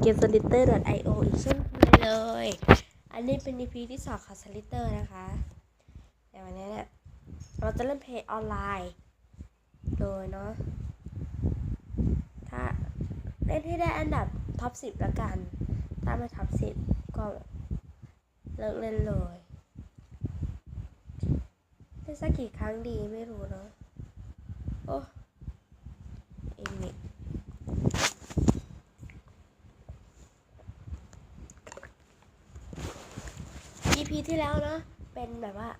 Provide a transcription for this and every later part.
เกม slitter.io อีกเช่นเคยเลย อันนี้เป็น EP ที่สองของ slitter นะคะแต่วันนี้เนี่ยเราจะเล่นเพย์ออนไลน์ โดยเนาะ ถ้าเล่นให้ได้อันดับท็อปสิบละกัน ถ้าไม่ท็อปสิบก็เลิกเล่นเลยเล่นสักกี่ครั้งดีไม่รู้เนาะ โอ้มนี่ EP ที่แล้วเนาะเป็นแบบว่า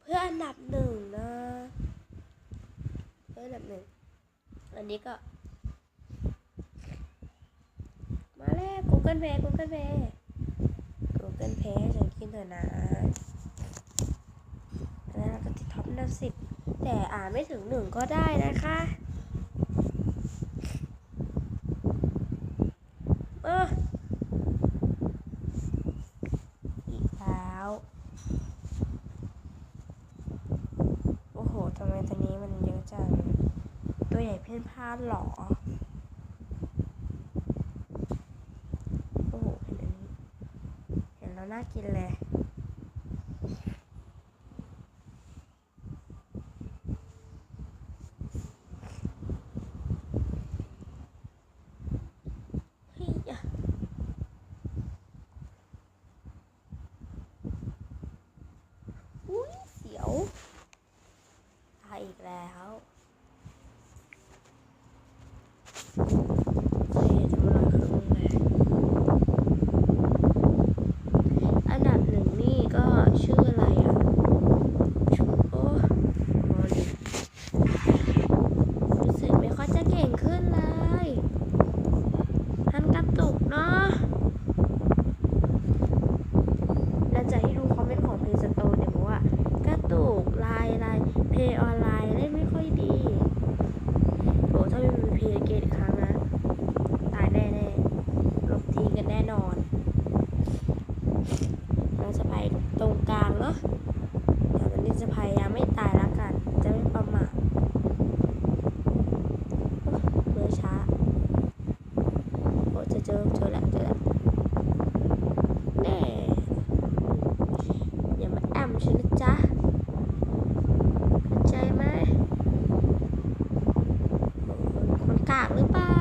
เพื่ออันดับหนึ่งนะ เพื่ออันดับหนึ่ง อันนี้ก็ มาแล้ว Google Play Google Play Google Play ให้ฉันกินเถอะนะแล้วเราก็ติดท็อปอันดับสิบแต่อ่านไม่ถึงหนึ่งก็ได้นะคะเอออีกแล้ว โอ้โห ทำไมตัวนี้มันเยอะจัง ตัว ใหญ่เพ่นพลาดหรอ โอ้โหเห็นอันนี้ เห็นแล้วน่ากินเลย เฮ้ยอะอุ้ยเสียวตายอีกแล้วเฮ้ยทำอะไรคือมึงเลยอันดับหนึ่งนี่ก็ชื่ออะไรอะชูโอ้โหดิรู้สึกไม่ค่อยจะเก่งขึ้นเลยท่านกระตุกเนาะแล้วจะให้ดูคอมเมนต์ของเพย์สโตเนี่ยบอกว่ากระตุกไลน์ไลน์เพย์ออนไลน์เล่นไม่ค่อยดีโอ้ถ้าไม่มีเพย์เกตอีกครั้งนะ ตายแน่ๆลบทีกันแน่นอน เราจะไปตรงกลางเนาะแต่วันนี้จะพยายามไม่ตายแล้วกัน จะไม่ประมาทโอ้เมื่อช้า โอ้จะเจอเจอแล้วเจอแล้วแน่อย่ามาแอมฉันนะจ๊ะเข้าใจไหมโอ้คนกากหรือเปล่า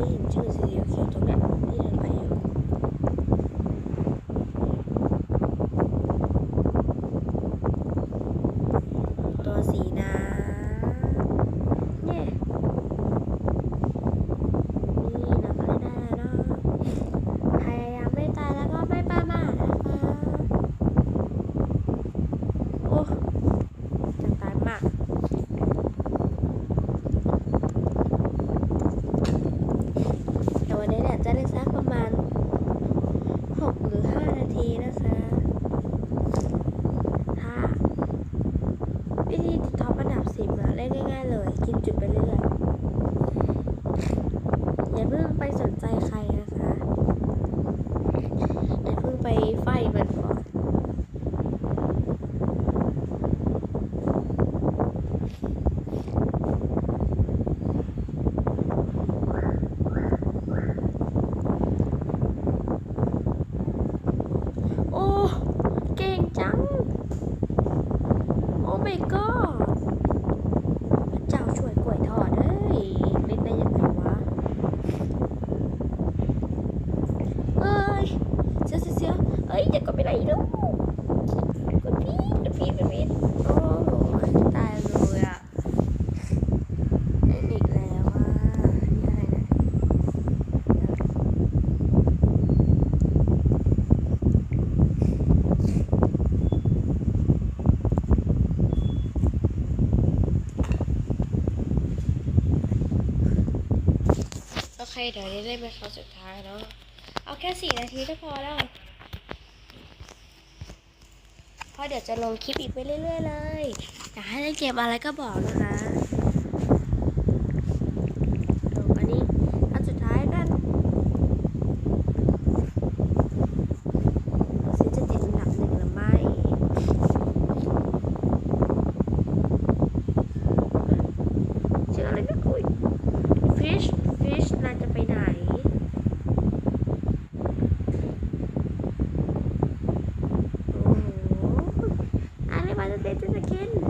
โอเคเห็นชื่อสีเขียวๆตรงเนี้ยที่เดินไปอยู่ตัวสีน้ำเนี่ย นี่เราก็ได้แล้วเนาะพยายามไม่ตายแล้วก็ไม่ประมาทนะคะโอ้จะตายมาก แต่วันนี้เนี่ยจะได้สักประมาณ 6 หรือ 5 นาทีนะคะ ถ้า วิธีติดท็อปอันดับ10อะเล่นง่ายๆเลย กินจุดไปเรื่อยอย่าเพิ่งไปสนใจใครนะคะ อย่าเพิ่ง ไปไฟมันก่อน โอ้ เก่งจัง โอ้ my god พระเจ้าช่วยกล้วยทอดเอ้ย เล่นได้ยังไงวะ เอ้ยเสียวเสียวเสียวเอ้ยจะกดไปไหนลูกกดพีดกดพีดกดพีดโอ้ตายเลยอะเล่นอีกแล้วอะนี่อะไรนะโอ เดี๋ยวนี้เล่นเป็นครั้งสุดท้ายเนาะ เอาแค่สี่นาทีก็พอแล้ว เพราะเดี๋ยวจะลงคลิปอีกไปเรื่อยๆเลย อยากให้เล่นเกมอะไรก็บอกนะคะ to the kid.